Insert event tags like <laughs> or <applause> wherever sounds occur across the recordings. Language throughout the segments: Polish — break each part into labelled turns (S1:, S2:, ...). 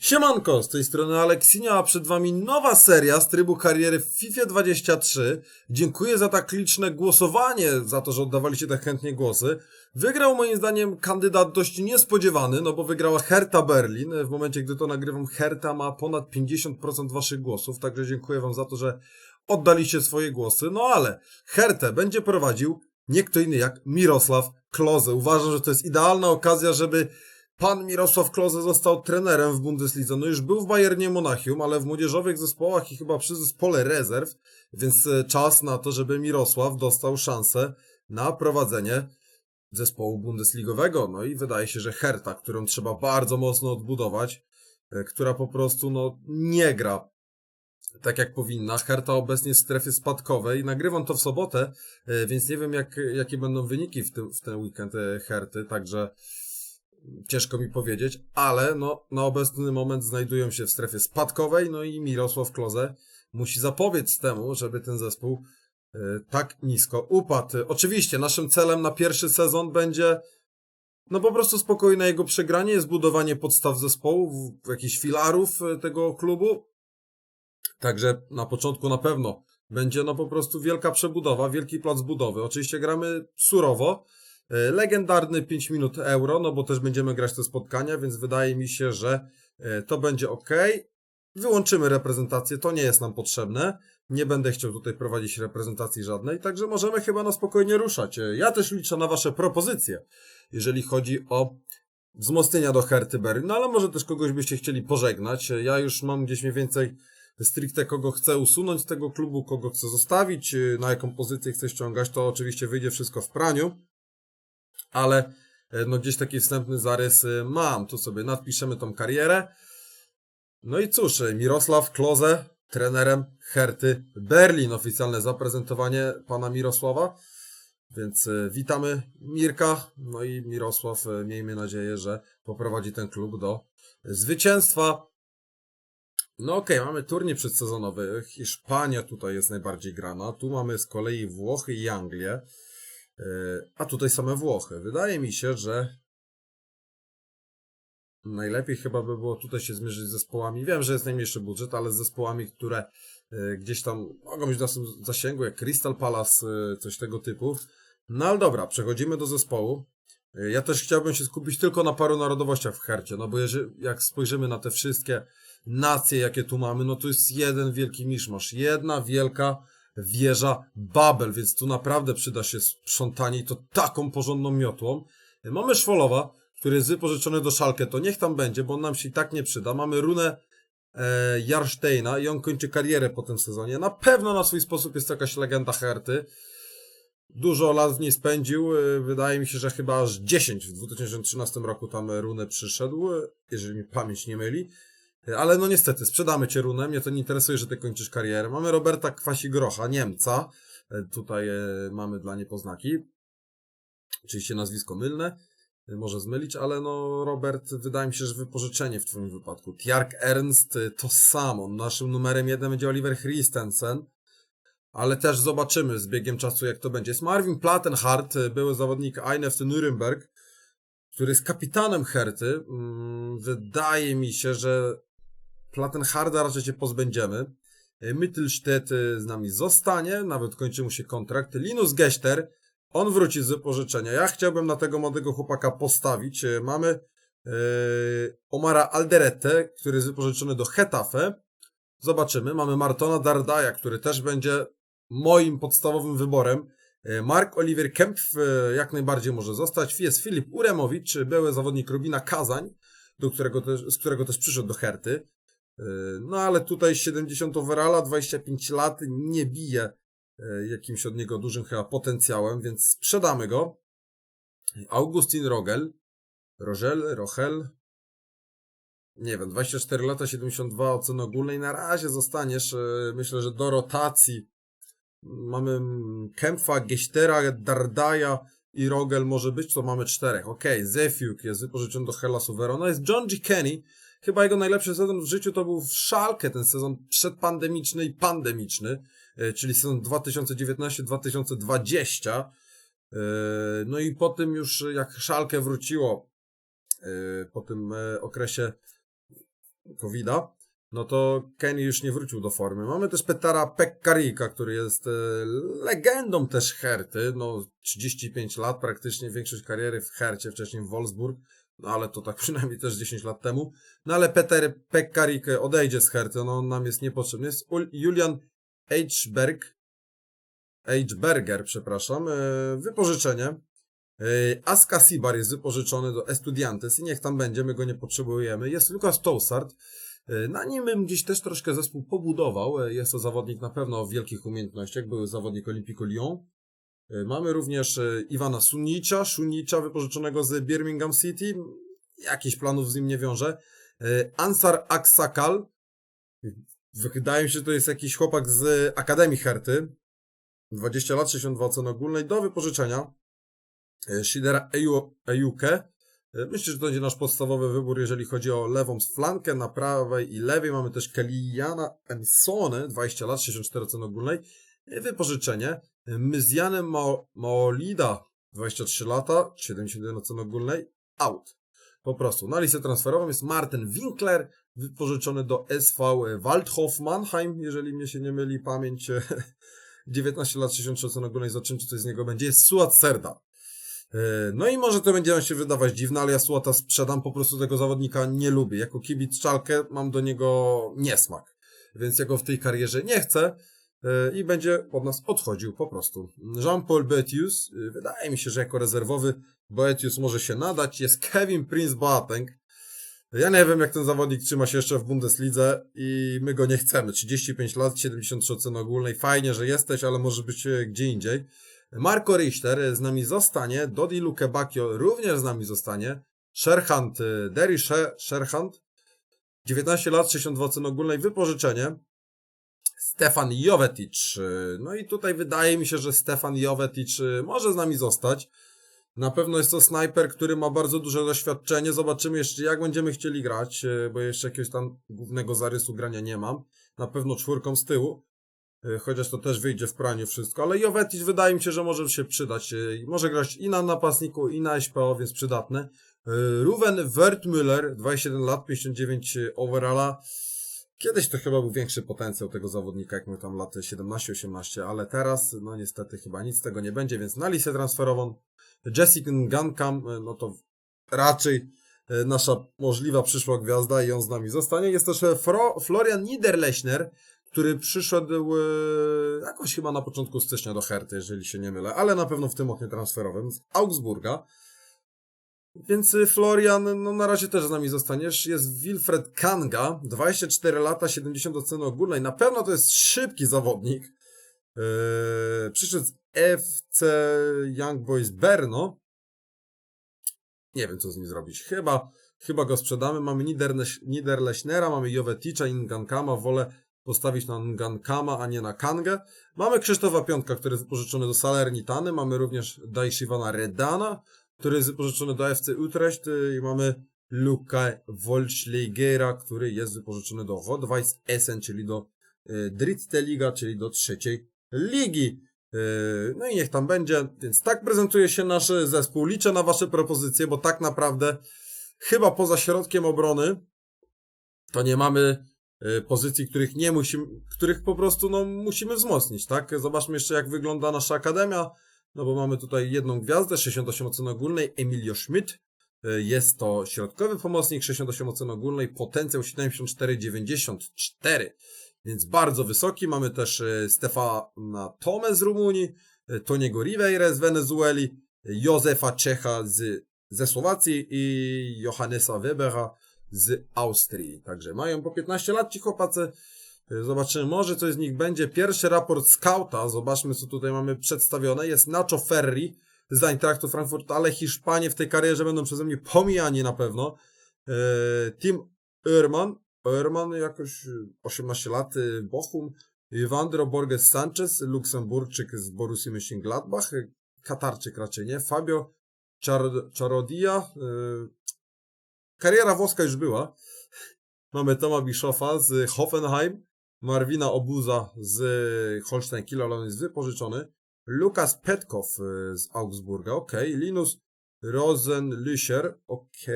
S1: Siemanko, z tej strony Aleksinio, a przed wami nowa seria z trybu kariery w FIFA 23. Dziękuję za tak liczne głosowanie, za to, że oddawaliście tak chętnie głosy. Wygrał moim zdaniem kandydat dość niespodziewany, no bo wygrała Hertha Berlin. W momencie, gdy to nagrywam, Hertha ma ponad 50% waszych głosów, także dziękuję wam za to, że oddaliście swoje głosy. No ale Hertę będzie prowadził nie kto inny jak Mirosław Kloze. Uważam, że to jest idealna okazja, żeby Pan Mirosław Kloze został trenerem w Bundeslidze. No już był w Bayernie Monachium, ale w młodzieżowych zespołach i chyba przy zespole rezerw, więc e, czas na to, żeby Mirosław dostał szansę na prowadzenie zespołu bundesligowego. No i wydaje się, że Herta, którą trzeba bardzo mocno odbudować, e, która po prostu no, nie gra tak jak powinna. Herta obecnie w strefie spadkowej. Nagrywam to w sobotę, e, więc nie wiem jak, jakie będą wyniki w, tym, w ten weekend Herty, także ciężko mi powiedzieć, ale no, na obecny moment znajdują się w strefie spadkowej, no i Mirosław Kloze musi zapobiec temu, żeby ten zespół e, tak nisko upadł. Oczywiście naszym celem na pierwszy sezon będzie no po prostu spokojne jego przegranie, jest budowanie podstaw zespołu, jakichś filarów e, tego klubu. Także na początku na pewno będzie no po prostu wielka przebudowa, wielki plac budowy. Oczywiście gramy surowo, Legendarny 5 minut euro, no bo też będziemy grać te spotkania, więc wydaje mi się, że e, to będzie ok. Wyłączymy reprezentację, to nie jest nam potrzebne. Nie będę chciał tutaj prowadzić reprezentacji żadnej, także możemy chyba na spokojnie ruszać. E, Ja też liczę na Wasze propozycje, jeżeli chodzi o wzmocnienia do Herty Berlin, no ale może też kogoś byście chcieli pożegnać. Ja już mam gdzieś mniej więcej stricte kogo chcę usunąć z tego klubu, kogo chcę zostawić, na jaką pozycję chcę ściągać, to oczywiście wyjdzie wszystko w praniu ale e, no gdzieś taki wstępny zarys e, mam. Tu sobie nadpiszemy tą karierę. No i cóż, e, Mirosław Kloze, trenerem Herty Berlin. Oficjalne zaprezentowanie pana Mirosława. Więc witamy Mirka. No i Mirosław, miejmy nadzieję, że poprowadzi ten klub do zwycięstwa. No okej, okay, mamy turniej przedsezonowy. Hiszpania tutaj jest najbardziej grana. Tu mamy z kolei Włochy i Anglię. A tutaj same Włochy. Wydaje mi się, że najlepiej chyba by było tutaj się zmierzyć z zespołami. Wiem, że jest najmniejszy budżet, ale z zespołami, które e, gdzieś tam mogą być w naszym zasięgu, jak Crystal Palace, e, coś tego typu. No ale dobra, przechodzimy do zespołu. E, ja też chciałbym się skupić tylko na paru narodowościach w Hercie, no bo jeżeli, jak spojrzymy na te wszystkie nacje, jakie tu mamy, no to jest jeden wielki miszmasz, jedna wielka wieża Babel, więc tu naprawdę przyda się sprzątanie i to taką porządną miotłą. Mamy Szwolowa, który jest wypożyczony do Szalkę, to niech tam będzie, bo on nam się i tak nie przyda. Mamy Runę e, Jarsteina i on kończy karierę po tym sezonie. Na pewno na swój sposób jest to jakaś legenda Herty. Dużo lat w niej spędził, e, wydaje mi się, że chyba aż 10 w 2013 roku tam Runę przyszedł, jeżeli mi pamięć nie myli. Ale no niestety, sprzedamy cię runę, mnie to nie interesuje, że ty kończysz karierę. Mamy Roberta Kwasi-Grocha, Niemca. E, tutaj e, mamy dla niepoznaki. Oczywiście nazwisko mylne, e, może zmylić, ale no Robert, wydaje mi się, że wypożyczenie w twoim wypadku. Tjark Ernst to samo. Naszym numerem jeden będzie Oliver Christensen. Ale też zobaczymy z biegiem czasu, jak to będzie. Jest Marvin Plattenhardt, były zawodnik Eineft Nürnberg, który jest kapitanem Herty. Mm, wydaje mi się, że Plattenharda raczej się pozbędziemy. E, Mittelstedt e, z nami zostanie, nawet kończy mu się kontrakt. Linus Gechter, on wróci z wypożyczenia. Ja chciałbym na tego młodego chłopaka postawić. E, mamy yy, Omara Alderete, który jest wypożyczony do Hetafe. Zobaczymy. Mamy Martona Dardaja, który też będzie moim podstawowym wyborem. Mark Oliver Kempf jak najbardziej może zostać. Jest Filip Uremowicz, były zawodnik Rubina Kazań, do którego też, z którego też przyszedł do Herty. E, no ale tutaj 70 overalla, 25 lat, nie bije e, jakimś od niego dużym chyba potencjałem, więc sprzedamy go. Augustin Rogel, Rogel, Rochel, nie wiem, 24 lata, 72 oceny ogólnej, na razie zostaniesz, e, myślę, że do rotacji mamy Kempfa, Gechtera, Dardaja i Rogel może być, to mamy czterech. Okay, Zefiuk jest wypożyczony do Hellas Verona, jest John G. Kenny, Chyba jego najlepszy sezon w życiu to był w Szalkę, ten sezon przedpandemiczny i pandemiczny, e, czyli sezon 2019-2020. E, no i po tym już jak Szalkę wróciło, e, po tym okresie COVID-a, no to Kenny już nie wrócił do formy. Mamy też Petara Pekkarika, który jest legendą też Herty, no 35 lat, praktycznie większość kariery w Hercie, wcześniej w Wolfsburg, no ale to tak <laughs> przynajmniej też 10 lat temu. No ale Peter Pekkarik odejdzie z Herty, no on nam jest niepotrzebny. Jest Ul- Julian Eichberg, Eichberger, przepraszam, e, wypożyczenie. E, Aska Sibar jest wypożyczony do Estudiantes i niech tam będzie, my go nie potrzebujemy. Jest Lukas Tousart, e, na nim bym gdzieś też troszkę zespół pobudował. Jest to zawodnik na pewno o wielkich umiejętnościach, były zawodnik Olympique Lyon. E, Mamy również e, Iwana Sunicza, Sunicza wypożyczonego z Birmingham City. Jakichś planów z nim nie wiąże. E, Ansar Aksakal. Wydaje mi się, że to jest jakiś chłopak z Akademii Herty. 20 lat, 62 oceny ogólnej do wypożyczenia. Shidera Eju- Ejuke. Myślę, że to będzie nasz podstawowy wybór, jeżeli chodzi o lewą flankę. Na prawej i lewej mamy też Keliana Ensone, 20 lat, 64 oceny ogólnej. E, Wypożyczenie. E, Myzianem Mao- Maolida, 23 lata, 71 oceny ogólnej. Out. Po prostu. Na listę transferową jest Martin Winkler, wypożyczony do SV Waldhof Mannheim, jeżeli mnie się nie myli pamięć. <laughs> 19 lat, 63 oceny ogólnej, zobaczymy, czy coś z niego będzie. Jest Suat Serda. E, No i może to będzie nam się wydawać dziwne, ale ja Suata sprzedam, po prostu tego zawodnika nie lubię. Jako kibic Czalkę mam do niego niesmak. Więc ja go w tej karierze nie chcę i będzie od nas odchodził po prostu. Jean-Paul Boetius, e, wydaje mi się, że jako rezerwowy Boetius może się nadać. Jest Kevin Prince Boateng. Ja nie wiem, jak ten zawodnik trzyma się jeszcze w Bundeslidze i my go nie chcemy. 35 lat, 73 oceny ogólnej. Fajnie, że jesteś, ale może być e, gdzie indziej. Marco Richter z nami zostanie. Dodi Lukebakio również z nami zostanie. Sherhand, e, Derry She- Sherhand. 19 lat, 62 oceny ogólnej. Wypożyczenie. Stefan Jovetic. e, No i tutaj wydaje mi się, że Stefan Jovetic e, może z nami zostać. Na pewno jest to snajper, który ma bardzo duże doświadczenie. Zobaczymy jeszcze, jak będziemy chcieli grać, e, bo jeszcze jakiegoś tam głównego zarysu grania nie mam. Na pewno czwórką z tyłu, chociaż to też wyjdzie w praniu wszystko. Ale Jovetic wydaje mi się, że może się przydać. Może grać i na napastniku, i na SPO, więc przydatne. Ruven Wertmüller, 27 lat, 59 overalla. Kiedyś to chyba był większy potencjał tego zawodnika, jak miał tam lat 17-18, ale teraz, no niestety chyba nic z tego nie będzie, więc na listę transferową Jessica Gunkam, no to raczej e, nasza możliwa przyszła gwiazda i on z nami zostanie. Jest też e, Fro, Florian Niederlechner, który przyszedł e, jakoś chyba na początku stycznia do Herty, jeżeli się nie mylę, ale na pewno w tym oknie transferowym z Augsburga. Więc e, Florian, no na razie też z nami zostaniesz. Jest Wilfred Kanga, 24 lata, 70 oceny ogólnej. Na pewno to jest szybki zawodnik. Eee, przyszedł z FC Young Boys Berno. Nie wiem, co z nim zrobić. Chyba, chyba go sprzedamy. Mamy Niederleś- Niederlechnera, mamy Joveticza i Ngankama. Wolę postawić na Ngankama, a nie na Kangę. Mamy Krzysztofa Piątka, który jest wypożyczony do Salernitany. Mamy również Dajszywana Redana, który jest wypożyczony do FC Utrecht. y, I mamy Luka Wolschlegera, który jest wypożyczony do Rot-Weiss Essen, czyli do y, Dritte Liga, czyli do trzeciej ligi. Yy, No i niech tam będzie. Więc tak prezentuje się nasz zespół. Liczę na Wasze propozycje, bo tak naprawdę chyba poza środkiem obrony to nie mamy pozycji, których nie musimy, których po prostu no, musimy wzmocnić, tak? Zobaczmy jeszcze jak wygląda nasza akademia. No bo mamy tutaj jedną gwiazdę, 68 oceny ogólnej, Emilio Schmidt. Yy, Jest to środkowy pomocnik, 68 oceny ogólnej, potencjał 74,94 więc bardzo wysoki. Mamy też e, Stefana Tome z Rumunii, e, Toniego Riveira z Wenezueli, e, Józefa Czecha z, ze Słowacji i Johannesa Webera z Austrii. Także mają po 15 lat ci chłopacy. E, Zobaczymy, może coś z nich będzie. Pierwszy raport scouta, zobaczmy co tutaj mamy przedstawione. Jest Nacho Ferri z Eintrachtu Frankfurt, ale Hiszpanie w tej karierze będą przeze mnie pomijani na pewno. E, Tim Ehrman, Ehrman jakoś y, 18 lat, y, Bochum, Ivandro Borges Sanchez, Luksemburczyk z Borussii Mönchengladbach, Katarczyk raczej nie, Fabio Czar- Czarodia, kariera włoska już była, mamy Toma Bischofa z Hoffenheim, Marwina Obuza z Holstein Kiel, ale on jest wypożyczony, Lukas Petkow y, z Augsburga, ok, Linus Rosenlücher, ok,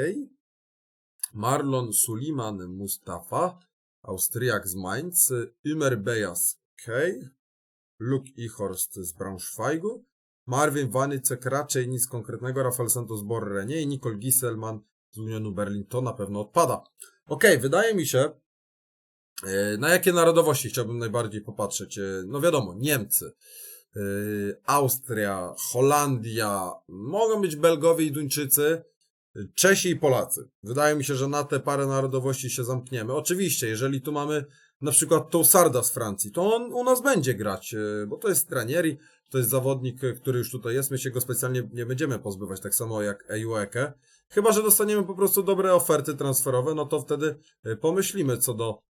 S1: Marlon Suliman Mustafa, Austriak z Mainz, Ümer Bejas K, Luke Ihorst z Braunschweigu, Marvin Wanicek raczej nic konkretnego, Rafael Santos Borre nie i Nicole Gisselman z Unionu Berlin. To na pewno odpada. Okej, wydaje mi się, na jakie narodowości chciałbym najbardziej popatrzeć. E, No wiadomo, Niemcy, e, Austria, Holandia, mogą być Belgowie i Duńczycy, Czesi i Polacy. Wydaje mi się, że na te parę narodowości się zamkniemy. Oczywiście, jeżeli tu mamy na przykład Tousarda z Francji, to on u nas będzie grać, e, bo to jest Tranieri, to jest zawodnik, e, który już tutaj jest, my się go specjalnie nie będziemy pozbywać, tak samo jak Ejueke. Chyba, że dostaniemy po prostu dobre oferty transferowe, no to wtedy e, pomyślimy co do e,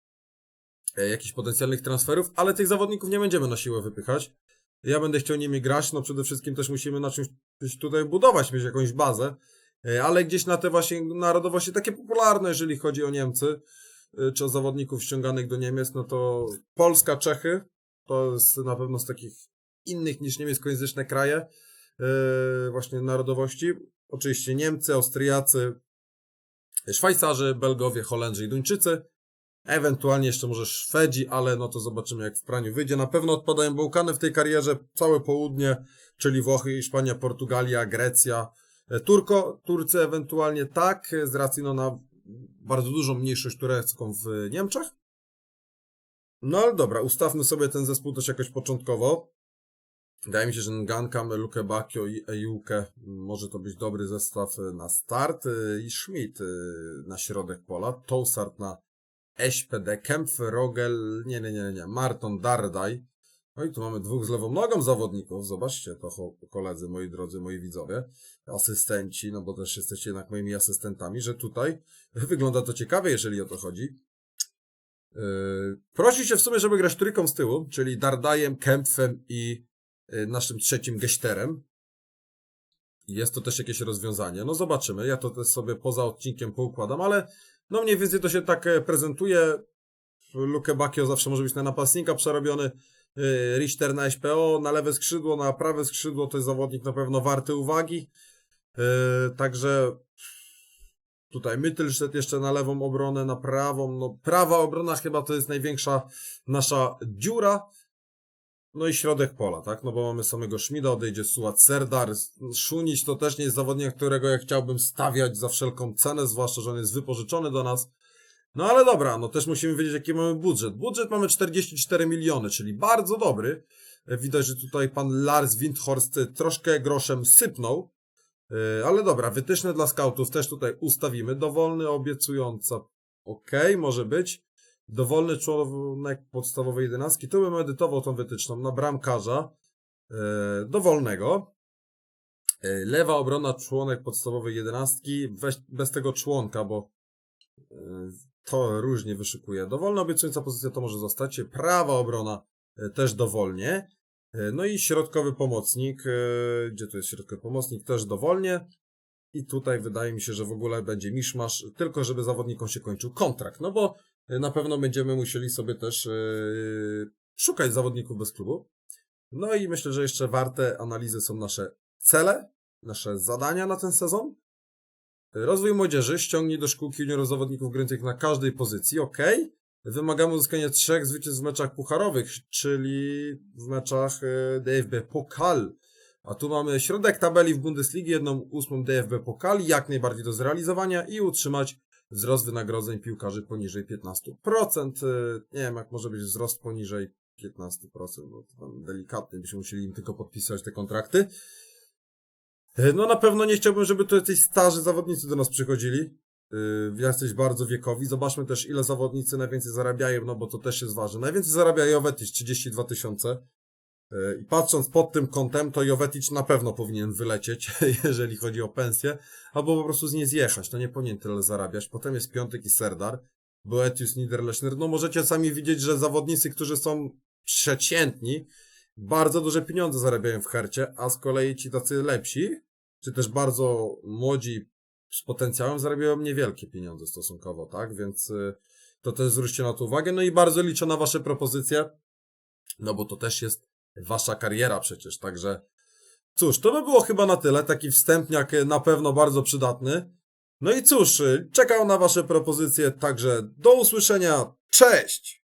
S1: jakichś potencjalnych transferów, ale tych zawodników nie będziemy na siłę wypychać. Ja będę chciał nimi grać, no przede wszystkim też musimy na czymś tutaj budować, mieć jakąś bazę, e, ale gdzieś na te właśnie narodowości takie popularne, jeżeli chodzi o Niemcy, e, czy o zawodników ściąganych do Niemiec, no to Polska, Czechy, to jest na pewno z takich innych niż niemieckojęzyczne kraje, e, właśnie narodowości. Oczywiście Niemcy, Austriacy, Szwajcarzy, Belgowie, Holendrzy i Duńczycy. Ewentualnie jeszcze może Szwedzi, ale no to zobaczymy jak w praniu wyjdzie. Na pewno odpadają Bałkany w tej karierze, całe południe, czyli Włochy, Hiszpania, Portugalia, Grecja. E, Turko, Turcy ewentualnie tak, z racji no na bardzo dużą mniejszość turecką w Niemczech. No ale dobra, ustawmy sobie ten zespół też jakoś początkowo. Wydaje mi się, że Gankam, Luke Bakio i Ejuke może to być dobry zestaw na start i Schmidt na środek pola, Tousart na SPD, Kempf, Rogel, nie, nie, nie, nie, Marton, Dardaj. No i tu mamy dwóch z lewą nogą zawodników, zobaczcie to koledzy, moi drodzy, moi widzowie, asystenci, no bo też jesteście jednak moimi asystentami, że tutaj <laughs> wygląda to ciekawie, jeżeli o to chodzi. Yy, prosi się w sumie, żeby grać trójką z tyłu, czyli Dardajem, Kempfem i y, naszym trzecim gesterem. Jest to też jakieś rozwiązanie. No zobaczymy. Ja to też sobie poza odcinkiem poukładam, ale no mniej więcej to się tak e, prezentuje. Luke Bakio zawsze może być na napastnika przerobiony. Y, Richter na SPO, na lewe skrzydło, na prawe skrzydło to jest zawodnik na pewno warty uwagi. Y, Także tutaj Myttelstedt jeszcze na lewą obronę, na prawą. No prawa obrona chyba to jest największa nasza dziura. No i środek pola, tak? No bo mamy samego Schmida, odejdzie Suat Serdar. Szunić to też nie jest zawodnik, którego ja chciałbym stawiać za wszelką cenę, zwłaszcza, że on jest wypożyczony do nas. No ale dobra, no też musimy wiedzieć, jaki mamy budżet. Budżet mamy 44 miliony, czyli bardzo dobry. E, Widać, że tutaj pan Lars Windhorst troszkę groszem sypnął. E, Ale dobra, wytyczne dla skautów też tutaj ustawimy. Dowolny, obiecująca. Okej, może być. Dowolny członek podstawowej jedenastki. Tu bym edytował tą wytyczną na bramkarza e, dowolnego. E, lewa obrona członek podstawowej jedenastki. Weź, bez tego członka, bo e, to różnie wyszykuje. Dowolna obiecująca pozycja to może zostać. Prawa obrona e, też dowolnie. E, No i środkowy pomocnik. e, Gdzie tu jest środkowy pomocnik? Też dowolnie. I tutaj wydaje mi się, że w ogóle będzie miszmasz, tylko żeby zawodnikom się kończył kontrakt. No bo na pewno będziemy musieli sobie też e, szukać zawodników bez klubu. No i myślę, że jeszcze warte analizy są nasze cele, nasze zadania na ten sezon. Rozwój młodzieży, ściągnij do szkółki juniorów zawodników grających na każdej pozycji, ok. Wymagamy uzyskania trzech zwycięstw w meczach pucharowych, czyli w meczach e, DFB Pokal. A tu mamy środek tabeli w Bundesligi, jedną ósmą DFB Pokal, jak najbardziej do zrealizowania i utrzymać wzrost wynagrodzeń piłkarzy poniżej 15%. E, Nie wiem, jak może być wzrost poniżej 15%, bo to tam delikatny, byśmy musieli im tylko podpisać te kontrakty. E, No na pewno nie chciałbym, żeby to jacyś starzy zawodnicy do nas przychodzili. Yy, Jacyś bardzo wiekowi. Zobaczmy też, ile zawodnicy najwięcej zarabiają, no bo to też jest ważne. Najwięcej zarabia Jovetic, 32 tysiące. I patrząc pod tym kątem, to Jovetic na pewno powinien wylecieć, <laughs> jeżeli chodzi o pensję, albo po prostu z niej zjechać. To nie powinien tyle zarabiać. Potem jest Piątek i Serdar, Boetius, Niederlechner. No możecie sami widzieć, że zawodnicy, którzy są przeciętni, bardzo duże pieniądze zarabiają w hercie, a z kolei ci tacy lepsi, czy też bardzo młodzi z potencjałem zarabiają niewielkie pieniądze stosunkowo, tak? Więc y, to też zwróćcie na to uwagę. No i bardzo liczę na wasze propozycje, no bo to też jest wasza kariera przecież, także cóż, to by było chyba na tyle. Taki wstępniak y, na pewno bardzo przydatny. No i cóż, y, czekał na wasze propozycje, także do usłyszenia. Cześć!